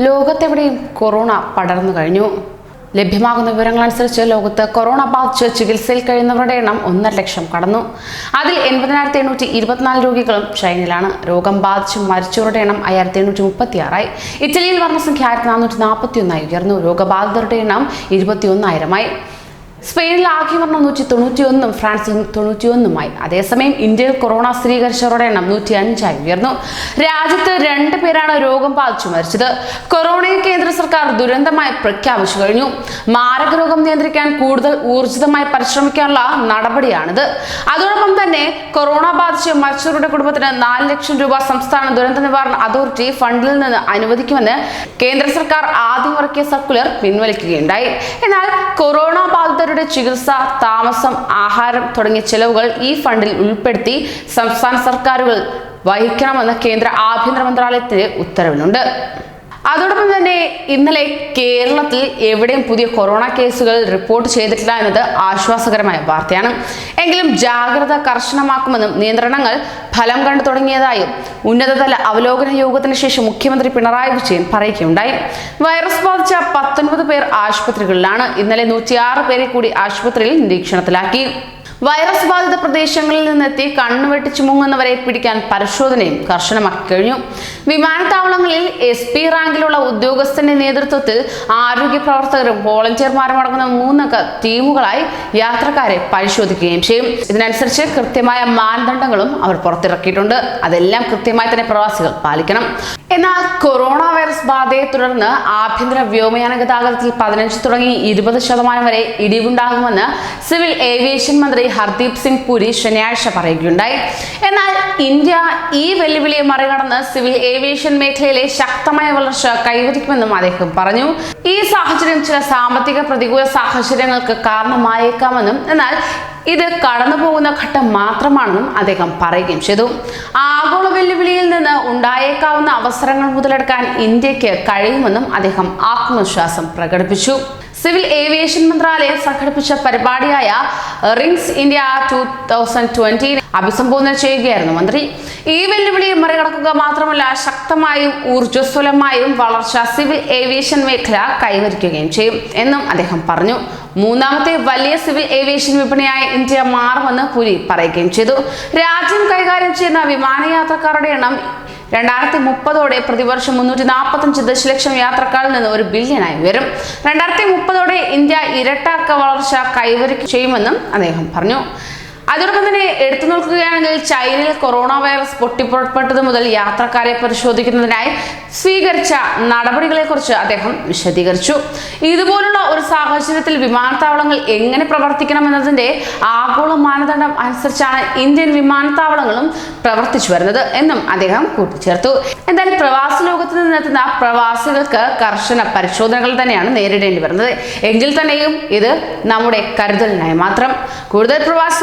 ലോകത്തെവിടെയും കൊറോണ പടർന്നു കഴിഞ്ഞു. ലഭ്യമാകുന്ന വിവരങ്ങൾ അനുസരിച്ച് ലോകത്ത് കൊറോണ ബാധിച്ച് ചികിത്സയിൽ കഴിയുന്നവരുടെ എണ്ണം ഒന്നര ലക്ഷം കടന്നു. അതിൽ എൺപതിനായിരത്തി എണ്ണൂറ്റി ഇരുപത്തിനാല് രോഗികളും ചൈനയിലാണ്. രോഗം ബാധിച്ച് മരിച്ചവരുടെ എണ്ണം അയ്യായിരത്തി എണ്ണൂറ്റി മുപ്പത്തിയാറായി. ഇറ്റലിയിൽ മരണസംഖ്യ ആയിരത്തി നാനൂറ്റി നാൽപ്പത്തി ഒന്നായി ഉയർന്നു. രോഗബാധിതരുടെ എണ്ണം ഇരുപത്തി ഒന്നായിരമായി സ്പെയിനിൽ ആകെ മരണം നൂറ്റി തൊണ്ണൂറ്റിയൊന്നും ഫ്രാൻസിൽ തൊണ്ണൂറ്റിയൊന്നുമായി അതേസമയം ഇന്ത്യയിൽ കൊറോണ സ്ഥിരീകരിച്ചവരുടെ എണ്ണം നൂറ്റി അഞ്ചായി ഉയർന്നു. രാജ്യത്ത് രണ്ട് പേരാണ് രോഗം ബാധിച്ചു മരിച്ചത്. കൊറോണയെ കേന്ദ്ര സർക്കാർ ദുരന്തമായി പ്രഖ്യാപിച്ചു കഴിഞ്ഞു. മാരക രോഗം നിയന്ത്രിക്കാൻ കൂടുതൽ ഊർജിതമായി പരിശ്രമിക്കാനുള്ള നടപടിയാണിത്. അതോടൊപ്പം തന്നെ കൊറോണ ബാധിച്ച് മരിച്ചവരുടെ കുടുംബത്തിന് നാല് ലക്ഷം രൂപ സംസ്ഥാന ദുരന്ത നിവാരണ അതോറിറ്റി ഫണ്ടിൽ നിന്ന് അനുവദിക്കുമെന്ന് കേന്ദ്ര സർക്കാർ ആദ്യം ഇറക്കിയ സർക്കുലർ പിൻവലിക്കുകയുണ്ടായി. എന്നാൽ കൊറോണ ബാധിതരുടെ ചികിത്സ താമസം ആഹാരം തുടങ്ങിയ ചെലവുകൾ ഈ ഫണ്ടിൽ ഉൾപ്പെടുത്തി സംസ്ഥാന സർക്കാരുകൾ വഹിക്കണമെന്ന് കേന്ദ്ര ആഭ്യന്തര മന്ത്രാലയത്തിന്റെ ഉത്തരവിലുണ്ട്. അതോടൊപ്പം തന്നെ ഇന്നലെ കേരളത്തിൽ എവിടെയും പുതിയ കൊറോണ കേസുകൾ റിപ്പോർട്ട് ചെയ്തിട്ടില്ല എന്നത് ആശ്വാസകരമായ വാർത്തയാണ്. എങ്കിലും ജാഗ്രത കർശനമാക്കുമെന്നും നിയന്ത്രണങ്ങൾ ഫലം കണ്ടു തുടങ്ങിയതായും ഉന്നതതല അവലോകന യോഗത്തിന് ശേഷം മുഖ്യമന്ത്രി പിണറായി വിജയൻ പറയുകയുണ്ടായി. വൈറസ് ബാധിച്ച പത്തൊൻപത് പേർ ആശുപത്രികളിലാണ്. ഇന്നലെ നൂറ്റിയാറ് പേരെ കൂടി ആശുപത്രിയിൽ നിരീക്ഷണത്തിലാക്കി. വൈറസ് ബാധിത പ്രദേശങ്ങളിൽ നിന്നെത്തി കണ്ണുവെട്ടി മുങ്ങുന്നവരെ പിടിക്കാൻ പരിശോധനയും കർശനമാക്കി കഴിഞ്ഞു. വിമാനത്താവളങ്ങളിൽ എസ് പി റാങ്കിലുള്ള ഉദ്യോഗസ്ഥന്റെ നേതൃത്വത്തിൽ ആരോഗ്യ പ്രവർത്തകരും വോളണ്ടിയർമാരും അടങ്ങുന്ന മൂന്നംഗ ടീമുകളായി യാത്രക്കാരെ പരിശോധിക്കുകയും ചെയ്യും. ഇതിനനുസരിച്ച് കൃത്യമായ മാനദണ്ഡങ്ങളും അവർ പുറത്തിറക്കിയിട്ടുണ്ട്. അതെല്ലാം കൃത്യമായി തന്നെ പ്രവാസികൾ പാലിക്കണം. എന്നാൽ കൊറോണ വൈറസ് ബാധയെ തുടർന്ന് ആഭ്യന്തര വ്യോമയാന ഗതാഗതത്തിൽ പതിനഞ്ച് തുടങ്ങി ഇരുപത് ശതമാനം വരെ ഇടിവുണ്ടാകുമെന്ന് സിവിൽ ഏവിയേഷൻ മന്ത്രി ഹർദീപ് സിംഗ് പുരി ശനിയാഴ്ച പറയുകയുണ്ടായി. എന്നാൽ ഇന്ത്യ ഈ വെല്ലുവിളിയെ മറികടന്ന് സിവിൽ ഏവിയേഷൻ മേഖലയിലെ ശക്തമായ വളർച്ച കൈവരിക്കുമെന്നും അദ്ദേഹം പറഞ്ഞു. ഈ സാഹചര്യം ചില സാമ്പത്തിക പ്രതികൂല സാഹചര്യങ്ങൾക്ക് കാരണമായേക്കാമെന്നും എന്നാൽ ഇത് കടന്നുപോകുന്ന ഘട്ടം മാത്രമാണെന്നും അദ്ദേഹം പറയുകയും ചെയ്തു. ആഗോള വെല്ലുവിളിയിൽ നിന്ന് ഉണ്ടായേക്കാവുന്ന അവസരങ്ങൾ മുതലെടുക്കാൻ ഇന്ത്യയ്ക്ക് കഴിയുമെന്നും അദ്ദേഹം ആത്മവിശ്വാസം പ്രകടിപ്പിച്ചു. സിവിൽ ഏവിയേഷൻ മന്ത്രാലയം സംഘടിപ്പിച്ച പരിപാടിയായ റിങ്സ് ഇന്ത്യ ടു തൗസൻഡ് ട്വന്റി അഭിസംബോധന ചെയ്യുകയായിരുന്നു മന്ത്രി. ഈ വെല്ലുവിളിയെ മറികടക്കുക മാത്രമല്ല ശക്തമായും ഊർജസ്വലമായും വളർച്ച സിവിൽ ഏവിയേഷൻ മേഖല കൈവരിക്കുകയും ചെയ്യും എന്നും അദ്ദേഹം പറഞ്ഞു. മൂന്നാമത്തെ വലിയ സിവിൽ ഏവിയേഷൻ വിപണിയായി ഇന്ത്യ മാറുമെന്ന് പുരി പറയുകയും ചെയ്തു. രാജ്യം കൈകാര്യം ചെയ്യുന്ന വിമാനയാത്രക്കാരുടെ എണ്ണം രണ്ടായിരത്തി മുപ്പതോടെ പ്രതിവർഷം മുന്നൂറ്റി നാൽപ്പത്തഞ്ച് ദശലക്ഷം യാത്രക്കാരിൽ നിന്ന് ഒരു ബില്യണായി വരും രണ്ടായിരത്തി മുപ്പതോടെ ഇന്ത്യ ഇരട്ടാക്ക വളർച്ച കൈവരിക്കും ചെയ്യുമെന്നും അദ്ദേഹം പറഞ്ഞു. അതോടൊപ്പം തന്നെ എടുത്തു നോക്കുകയാണെങ്കിൽ ചൈനയിൽ കൊറോണ വൈറസ് പൊട്ടിപ്പുറപ്പെട്ടത് മുതൽ യാത്രക്കാരെ പരിശോധിക്കുന്നതിനായി സ്വീകരിച്ച നടപടികളെക്കുറിച്ച് അദ്ദേഹം വിശദീകരിച്ചു. ഇതുപോലുള്ള ഒരു സാഹചര്യത്തിൽ വിമാനത്താവളങ്ങൾ എങ്ങനെ പ്രവർത്തിക്കണം പ്രവർത്തിക്കണമെന്നതിന്റെ ആഗോള മാനദണ്ഡം അനുസരിച്ചാണ് ഇന്ത്യൻ വിമാനത്താവളങ്ങളും പ്രവർത്തിച്ചു വരുന്നത് എന്നും അദ്ദേഹം കൂട്ടിച്ചേർത്തു. എന്തായാലും പ്രവാസ ലോകത്ത് നിന്നെത്തുന്ന പ്രവാസികൾക്ക് കർശന പരിശോധനകൾ തന്നെയാണ് നേരിടേണ്ടി വരുന്നത്. എങ്കിൽ തന്നെയും ഇത് നമ്മുടെ കരുതലിനായി മാത്രം. കൂടുതൽ പ്രവാസി